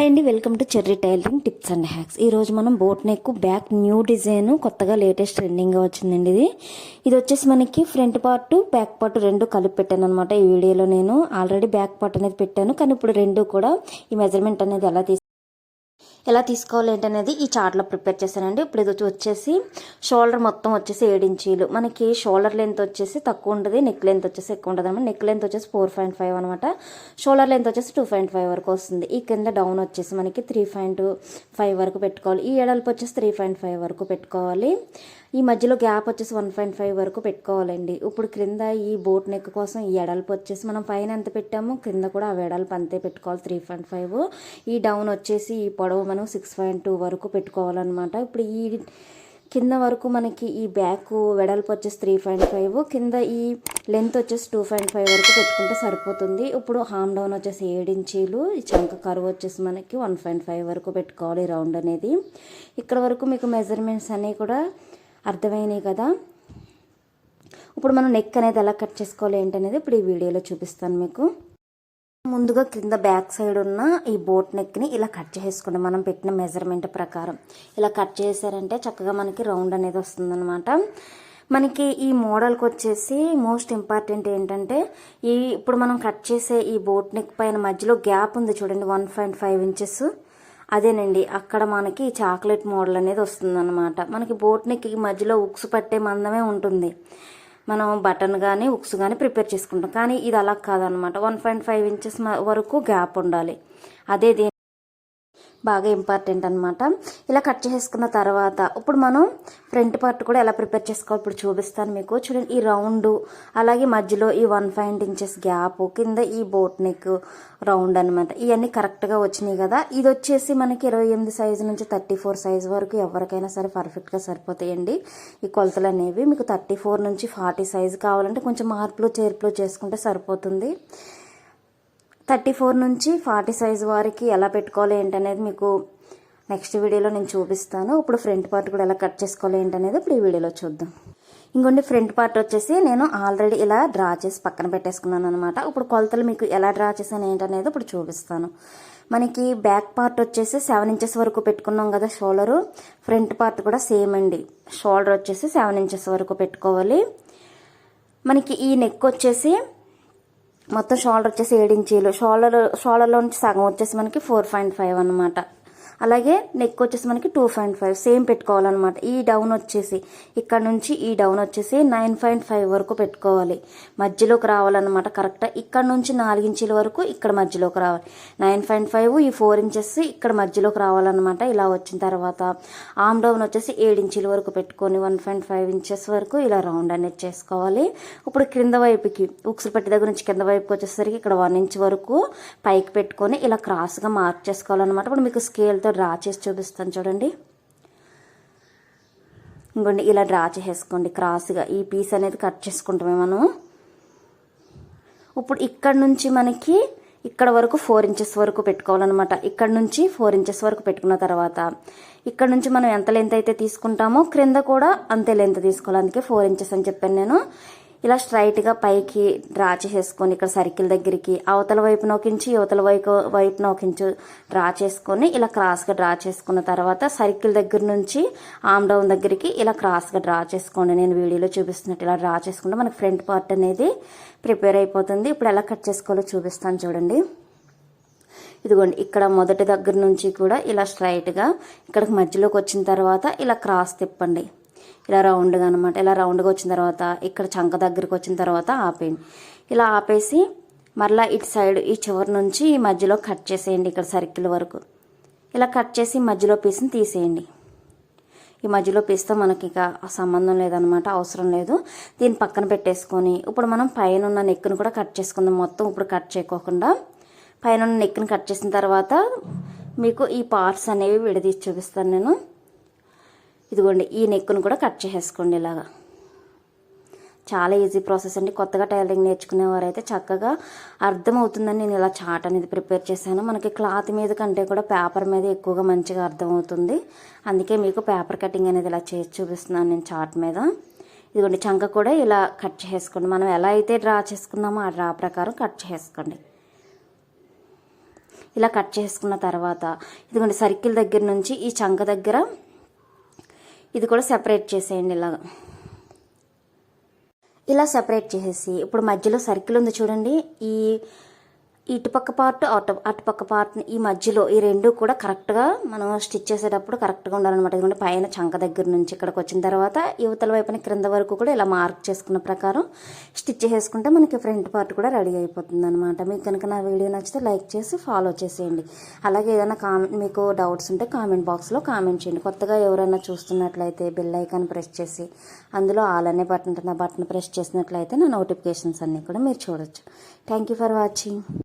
Hi అండి welcome to cherry tailoring tips and hacks. ఈ రోజు మనం boat neck back new design కొత్తగా లేటెస్ట్ ట్రెండింగ్గా వచ్చిందండి ఇది. ఇది వచ్చేసి మనకి ఫ్రంట్ పార్ట్ బ్యాక్ పార్ట్ రెండు కలిపి పెట్టాను అనమాట ఈ వీడియోలో నేను. ఆల్రెడీ బ్యాక్ పార్ట్ అనేది పెట్టాను కానీ ఇప్పుడు రెండు కూడా ఈ మెజర్మెంట్ అనేది ఎలా తీసుకు ఎలా తీసుకోవాలి ఏంటనేది ఈ చార్ట్లో ప్రిపేర్ చేశానండి. ఇప్పుడు ఇది వచ్చేసి షోల్డర్ మొత్తం వచ్చేసి ఏడు ఇంచీలు. మనకి షోల్డర్ లెంత్ వచ్చేసి తక్కువ ఉంటుంది నెక్ లెంత్ వచ్చేసి ఎక్కువ ఉంటుంది అనమాట. నెక్ లెంత్ వచ్చేసి ఫోర్ పాయింట్ ఫైవ్ అనమాట. షోల్డర్ లెంత్ వచ్చేసి టూ పాయింట్ ఫైవ్ వరకు వస్తుంది. ఈ కింద డౌన్ వచ్చేసి మనకి త్రీ పాయింట్ ఫైవ్ వరకు పెట్టుకోవాలి. ఈ ఎడల్పు వచ్చేసి త్రీ పాయింట్ ఫైవ్ వరకు పెట్టుకోవాలి. ఈ మధ్యలో గ్యాప్ వచ్చేసి వన్ పాయింట్ ఫైవ్ వరకు పెట్టుకోవాలండి. ఇప్పుడు క్రింద ఈ బోట్ నెక్ కోసం ఈ ఎడల్పు వచ్చేసి మనం పైన ఎంత పెట్టామో క్రింద కూడా ఆ వెడల్పు అంతే పెట్టుకోవాలి. Three point five. ఈ డౌన్ వచ్చేసి ఈ పొడవు మనం సిక్స్ పాయింట్ టూ వరకు పెట్టుకోవాలన్నమాట. ఇప్పుడు ఈ కింద వరకు మనకి ఈ బ్యాక్ వెడల్పు వచ్చేసి త్రీ పాయింట్ ఫైవ్ కింద ఈ లెంత్ వచ్చేసి టూ పాయింట్ ఫైవ్ వరకు పెట్టుకుంటే సరిపోతుంది. ఇప్పుడు హామ్ డౌన్ వచ్చేసి ఏడు ఇంచీలు ఈ చంక కరువు వచ్చేసి మనకి వన్ పాయింట్ ఫైవ్ వరకు పెట్టుకోవాలి రౌండ్ అనేది. ఇక్కడ వరకు మీకు మెజర్మెంట్స్ అన్నీ కూడా అర్థమైనాయి కదా. ఇప్పుడు మనం నెక్ అనేది ఎలా కట్ చేసుకోవాలి ఏంటనేది ఇప్పుడు ఈ వీడియోలో చూపిస్తాను మీకు. ముందుగా కింద బ్యాక్ సైడ్ ఉన్న ఈ బోట్ నెక్ని ఇలా కట్ చేసుకోండి మనం పెట్టిన మెజర్మెంట్ ప్రకారం. ఇలా కట్ చేశారంటే చక్కగా మనకి రౌండ్ అనేది వస్తుందన్నమాట. మనకి ఈ మోడల్కి వచ్చేసి మోస్ట్ ఇంపార్టెంట్ ఏంటంటే ఈ ఇప్పుడు మనం కట్ చేసే ఈ బోట్ నెక్ పైన మధ్యలో గ్యాప్ ఉంది చూడండి వన్ పాయింట్ ఫైవ్ ఇంచెస్ అదేనండి అక్కడ మనకి చాక్లెట్ మోడల్ అనేది వస్తుందన్నమాట. మనకి బోట్ నెక్ మధ్యలో ఉక్స్ పట్టే మందమే ఉంటుంది. మనం బటన్ కానీ ఉక్స్ కానీ ప్రిపేర్ చేసుకుంటాం. కానీ ఇది అలా కాదనమాట. వన్ పాయింట్ ఫైవ్ ఇంచెస్ వరకు గ్యాప్ ఉండాలి. అదే దీని బాగా ఇంపార్టెంట్ అనమాట ఇలా కట్ చేసుకున్న తర్వాత ఇప్పుడు మనం ఫ్రంట్ పార్ట్ కూడా ఎలా ప్రిపేర్ చేసుకోవాలి ఇప్పుడు చూపిస్తాను మీకు. చూడండి ఈ రౌండ్ అలాగే మధ్యలో ఈ వన్ పాయింట్ ఇంచెస్ గ్యాప్ కింద ఈ బోట్ నెక్ రౌండ్ అనమాట ఇవన్నీ కరెక్ట్గా వచ్చినాయి కదా. ఇది వచ్చేసి మనకి ఇరవై ఎనిమిది సైజు నుంచి థర్టీ ఫోర్ సైజు వరకు ఎవరికైనా సరే పర్ఫెక్ట్గా సరిపోతాయండి. ఈ కొలతలు అనేవి మీకు థర్టీ ఫోర్ నుంచి ఫార్టీ సైజు కావాలంటే కొంచెం మార్పులు చేర్పులు చేసుకుంటే సరిపోతుంది. థర్టీ ఫోర్ నుంచి ఫార్టీ సైజ్ వారికి ఎలా పెట్టుకోవాలి ఏంటనేది మీకు నెక్స్ట్ వీడియోలో నేను చూపిస్తాను. ఇప్పుడు ఫ్రంట్ పార్ట్ కూడా ఎలా కట్ చేసుకోవాలి ఏంటనేది ఇప్పుడు ఈ వీడియోలో చూద్దాం. ఇంకొండి ఫ్రంట్ పార్ట్ వచ్చేసి నేను ఆల్రెడీ ఇలా డ్రా చేసి పక్కన పెట్టేసుకున్నాను అనమాట ఇప్పుడు కొలతలు మీకు ఎలా డ్రా చేశాను ఏంటనేది ఇప్పుడు చూపిస్తాను. మనకి బ్యాక్ పార్ట్ వచ్చేసి సెవెన్ ఇంచెస్ వరకు పెట్టుకున్నాం కదా షోల్డరు. ఫ్రంట్ పార్ట్ కూడా సేమ్ అండి. షోల్డర్ వచ్చేసి సెవెన్ ఇంచెస్ వరకు పెట్టుకోవాలి. మనకి ఈ నెక్ వచ్చేసి మొత్తం షోల్డర్ వచ్చేసి ఏడు ఇంచీలు. షోల్డర్ షోల్డర్లో నుంచి సగం వచ్చేసి మనకి ఫోర్ పాయింట్ ఫైవ్ అనమాట అలాగే నెక్ వచ్చేసి మనకి టూ పాయింట్ ఫైవ్ సేమ్ పెట్టుకోవాలన్నమాట. ఈ డౌన్ వచ్చేసి ఇక్కడ నుంచి ఈ డౌన్ వచ్చేసి నైన్ పాయింట్ ఫైవ్ వరకు పెట్టుకోవాలి. మధ్యలోకి రావాలన్నమాట కరెక్ట్ ఇక్కడ నుంచి నాలుగు ఇంచుల వరకు ఇక్కడ మధ్యలోకి రావాలి. నైన్ పాయింట్ ఫైవ్ ఈ ఫోర్ ఇంచెస్ ఇక్కడ మధ్యలోకి రావాలన్నమాట. ఇలా వచ్చిన తర్వాత ఆమ్ డౌన్ వచ్చేసి ఏడు ఇంచుల వరకు పెట్టుకొని వన్ పాయింట్ ఫైవ్ ఇంచెస్ వరకు ఇలా రౌండ్ అనేది చేసుకోవాలి. ఇప్పుడు క్రింద వైపుకి ఉక్సులు పెట్టి దగ్గర నుంచి కింద వైపుకి వచ్చేసరికి ఇక్కడ వన్ ఇంచ్ వరకు పైకి పెట్టుకొని ఇలా క్రాస్గా మార్క్ చేసుకోవాలన్నమాట. ఇప్పుడు మీకు స్కేల్తో డ్రా చేసి చూపిస్తాను చూడండి. ఇంకోండి ఇలా డ్రా చేసేసుకోండి. క్రాస్గా ఈ పీస్ అనేది కట్ చేసుకుంటామే మనం. ఇప్పుడు ఇక్కడ నుంచి మనకి ఇక్కడ వరకు ఫోర్ ఇంచెస్ వరకు పెట్టుకోవాలన్నమాట. ఇక్కడ నుంచి ఫోర్ ఇంచెస్ వరకు పెట్టుకున్న తర్వాత ఇక్కడ నుంచి మనం ఎంత లెంత్ అయితే తీసుకుంటామో క్రింద కూడా అంతే లెంత్ తీసుకోవాలి. అందుకే ఫోర్ ఇంచెస్ అని చెప్పాను నేను. ఇలా స్ట్రైట్గా పైకి డ్రా చేసేసుకొని ఇక్కడ సర్కిల్ దగ్గరికి అవతల వైపు నోకించి యువతల వైపు వైపు నోకించు డ్రా చేసుకొని ఇలా క్రాస్గా డ్రా చేసుకున్న తర్వాత సర్కిల్ దగ్గర నుంచి ఆమ్ డౌన్ దగ్గరికి ఇలా క్రాస్గా డ్రా చేసుకోండి. నేను వీడియోలో చూపిస్తున్నట్టు ఇలా డ్రా చేసుకుంటే మనకి ఫ్రంట్ పార్ట్ అనేది ప్రిపేర్ అయిపోతుంది. ఇప్పుడు ఎలా కట్ చేసుకోవాలో చూపిస్తాను చూడండి. ఇదిగోండి ఇక్కడ మొదటి దగ్గర నుంచి కూడా ఇలా స్ట్రైట్గా ఇక్కడికి మధ్యలోకి వచ్చిన తర్వాత ఇలా క్రాస్ తిప్పండి. ఇలా రౌండ్గా అనమాట ఇలా రౌండ్గా వచ్చిన తర్వాత ఇక్కడ చంక దగ్గరికి వచ్చిన తర్వాత ఆపేయండి. ఇలా ఆపేసి మరలా ఇటు సైడ్ ఈ చివరి నుంచి ఈ మధ్యలో కట్ చేసేయండి ఇక్కడ సర్కిల్ వరకు. ఇలా కట్ చేసి మధ్యలో పీస్ని తీసేయండి. ఈ మధ్యలో పీస్తో మనకి ఇక సంబంధం లేదనమాట అవసరం లేదు. దీన్ని పక్కన పెట్టేసుకొని ఇప్పుడు మనం పైన ఉన్న నెక్ను కూడా కట్ చేసుకుందాం. మొత్తం ఇప్పుడు కట్ చేయకోకుండా పైన ఉన్న నెక్ని కట్ చేసిన తర్వాత మీకు ఈ పార్ట్స్ అనేవి విడదీసి చూపిస్తాను నేను. ఇదిగోండి ఈ నెక్కును కూడా కట్ చేసేసుకోండి ఇలాగా. చాలా ఈజీ ప్రాసెస్ అండి. కొత్తగా టైలరింగ్ నేర్చుకునేవారైతే చక్కగా అర్థమవుతుందని నేను ఇలా చాట్ అనేది ప్రిపేర్ చేశాను. మనకి క్లాత్ మీద కంటే కూడా పేపర్ మీద ఎక్కువగా మంచిగా అర్థమవుతుంది. అందుకే మీకు పేపర్ కటింగ్ అనేది ఇలా చేసి చూపిస్తున్నాను నేను చాట్ మీద. ఇదిగోండి చంక కూడా ఇలా కట్ చేసుకోండి మనం ఎలా అయితే డ్రా చేసుకున్నామో ఆ డ్రా ప్రకారం కట్ చేసుకోండి ఇలా కట్ చేసుకున్న తర్వాత ఇదిగోండి సర్కిల్ దగ్గర నుంచి ఈ చంక దగ్గర ఇది కూడా సెపరేట్ చేసేయండి ఇలాగ. ఇలా సెపరేట్ చేసేసి ఇప్పుడు మధ్యలో సర్కిల్ ఉంది చూడండి. ఈ ఇటుపక్క పార్ట్ అటు అటుపక్క పార్ట్ ఈ మధ్యలో ఈ రెండు కూడా కరెక్ట్గా మనం స్టిచ్ చేసేటప్పుడు కరెక్ట్గా ఉండాలన్నమాట. ఎందుకంటే పైన చంక దగ్గర నుంచి ఇక్కడికి వచ్చిన తర్వాత యువతల వైపున క్రింద వరకు కూడా ఇలా మార్క్ చేసుకున్న ప్రకారం స్టిచ్ చేసుకుంటే మనకి ఫ్రంట్ పార్ట్ కూడా రెడీ అయిపోతుంది అనమాట మీకు కనుక నా వీడియో నచ్చితే లైక్ చేసి ఫాలో చేసేయండి. అలాగే ఏదైనా కామెంట్ మీకు డౌట్స్ ఉంటే కామెంట్ బాక్స్లో కామెంట్ చేయండి. కొత్తగా ఎవరైనా చూస్తున్నట్లయితే బెల్ ఐకాన్ ప్రెస్ చేసి అందులో ఆల్ అనే బటన్ ఉంటుంది. ఆ బటన్ ప్రెస్ చేసినట్లయితే నా నోటిఫికేషన్స్ అన్నీ కూడా మీరు చూడొచ్చు. Thank you for watching